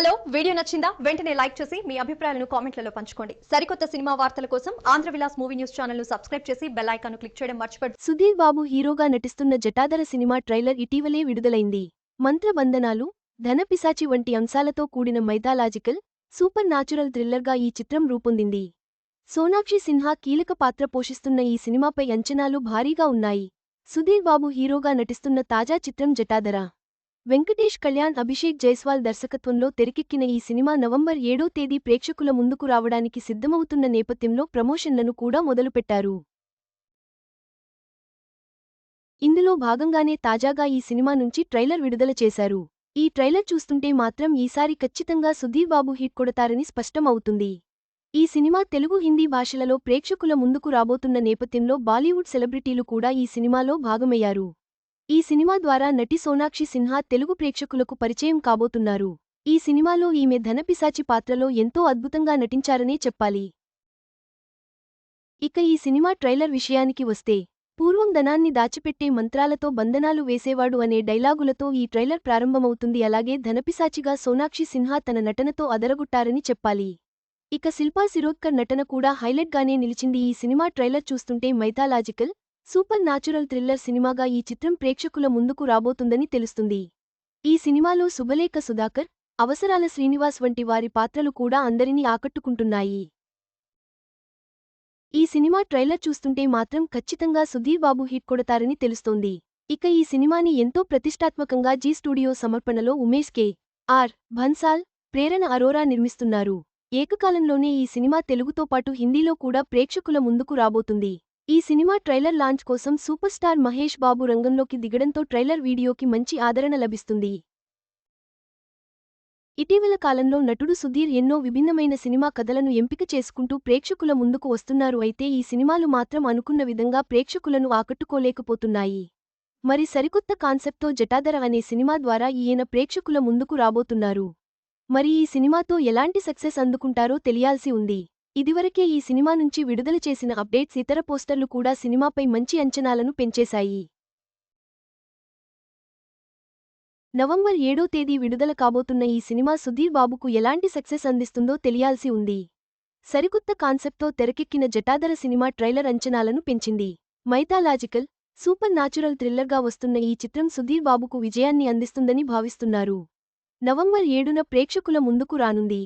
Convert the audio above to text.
Hello video నచ్చిందా? వెంటనే like చేసి మీ అభిప్రాయాలను కామెంట్లలో పంచుకోండి. సరికొత్త సినిమా వార్తల కోసం ఆంధ్ర విలాస్ మూవీ న్యూస్ ఛానల్ను సబ్స్క్రైబ్ చేసి బెల్ ఐకాన్ క్లిక్ చేయడం మర్చిపోద్దు సుధీర్ బాబు హీరోగా నటిస్తున్న జటాధర సినిమా ట్రైలర్ ఇటీవలే విడుదలైంది. మంత్రబంధనాలు ధనపిశాచి వంటి అంశాలతో కూడిన మైథాలాజికల్ సూపర్ నాచురల్ థ్రిల్లర్గా ఈ చిత్రం రూపొందింది. సోనాక్షి సిన్హా కీలక పాత్ర పోషిస్తున్న ఈ సినిమాపై అంచనాలు భారీగా ఉన్నాయి. సుధీర్ బాబు హీరోగా నటిస్తున్న తాజా చిత్రం జటాధర. వెంకటేష్ కళ్యాణ్ అభిషేక్ జైస్వాల్ దర్శకత్వంలో తెరకెక్కిన ఈ సినిమా నవంబర్ ఏడో తేదీ ప్రేక్షకుల ముందుకు రావడానికి సిద్ధమవుతున్న నేపథ్యంలో ప్రమోషన్లను కూడా మొదలుపెట్టారు. ఇందులో భాగంగానే తాజాగా ఈ సినిమా నుంచి ట్రైలర్ విడుదల చేశారు. ఈ ట్రైలర్ చూస్తుంటే మాత్రం ఈసారి ఖచ్చితంగా సుధీర్ బాబు హిట్ కొడతారని స్పష్టం అవుతుంది ఈ సినిమా తెలుగు హిందీ భాషలలో ప్రేక్షకుల ముందుకు రాబోతున్న నేపథ్యంలో బాలీవుడ్ సెలబ్రిటీలు కూడా ఈ సినిమాలో భాగమయ్యారు. ఈ సినిమా ద్వారా నటి సోనాక్షి సిన్హా తెలుగు ప్రేక్షకులకు పరిచయం కాబోతున్నారు. ఈ సినిమాలో ఈమె ధనపిశాచి పాత్రలో ఎంతో అద్భుతంగా నటించారనే చెప్పాలి. ఇక ఈ సినిమా ట్రైలర్ విషయానికి వస్తే పూర్వం ధనాన్ని దాచిపెట్టే మంత్రాలతో బంధనాలు వేసేవాడు అనే డైలాగులతో ఈ ట్రైలర్ ప్రారంభమవుతుంది. అలాగే ధనపిశాచిగా సోనాక్షి సిన్హా తన నటనతో అదరగొట్టారని చెప్పాలి. ఇక శిల్పా శిరోద్కర్ నటన కూడా హైలైట్గానే నిలిచింది. ఈ సినిమా ట్రైలర్ చూస్తుంటే మైథాలాజికల్ సూపర్ నాచురల్ థ్రిల్లర్ సినిమాగా ఈ చిత్రం ప్రేక్షకుల ముందుకు రాబోతుందని తెలుస్తుంది. ఈ సినిమాలో శుభలేఖ సుధాకర్ అవసరాల శ్రీనివాస్ వంటి వారి పాత్రలు కూడా అందరినీ ఆకట్టుకుంటున్నాయి. ఈ సినిమా ట్రైలర్ చూస్తుంటే మాత్రం ఖచ్చితంగా సుధీర్ బాబు హిట్ కొడతారని తెలుస్తోంది. ఇక ఈ సినిమాని ఎంతో ప్రతిష్టాత్మకంగా జీ స్టూడియో సమర్పణలో ఉమేష్ కే ఆర్ భన్సాల్ ప్రేరణ అరోరా నిర్మిస్తున్నారు. ఏకకాలంలోనే ఈ సినిమా తెలుగుతో పాటు హిందీలో కూడా ప్రేక్షకుల ముందుకు రాబోతుంది. ఈ సినిమా ట్రైలర్ లాంచ్ కోసం సూపర్ స్టార్ మహేష్ బాబు రంగంలోకి దిగడంతో ట్రైలర్ వీడియోకి మంచి ఆదరణ లభిస్తుంది. ఇటీవల కాలంలో నటుడు సుధీర్ ఎన్నో విభిన్నమైన సినిమా కథలను ఎంపిక చేసుకుంటూ ప్రేక్షకుల ముందుకు వస్తున్నారు. అయితే ఈ సినిమాలు మాత్రం అనుకున్న విధంగా ప్రేక్షకులను ఆకట్టుకోలేకపోతున్నాయి. మరి సరికొత్త కాన్సెప్ట్తో జటాధర అనే సినిమా ద్వారా ఈయన ప్రేక్షకుల ముందుకు రాబోతున్నారు. మరి ఈ సినిమాతో ఎలాంటి సక్సెస్ అందుకుంటారో తెలియాల్సి ఉంది. ఇదివరకే ఈ సినిమా నుంచి విడుదల చేసిన అప్డేట్స్ ఇతర పోస్టర్లు కూడా సినిమాపై మంచి అంచనాలను పెంచేశాయి. నవంబర్ ఏడో తేదీ విడుదల కాబోతున్న ఈ సినిమా సుధీర్ బాబుకు ఎలాంటి సక్సెస్ అందిస్తుందో తెలియాల్సి ఉంది. సరికొత్త కాన్సెప్ట్తో తెరకెక్కిన జటాధర సినిమా ట్రైలర్ అంచనాలను పెంచింది. మైథాలాజికల్ సూపర్ నాచురల్ థ్రిల్లర్గా వస్తున్న ఈ చిత్రం సుధీర్ బాబుకు విజయాన్ని అందిస్తుందని భావిస్తున్నారు. నవంబర్ ఏడున ప్రేక్షకుల ముందుకు రానుంది.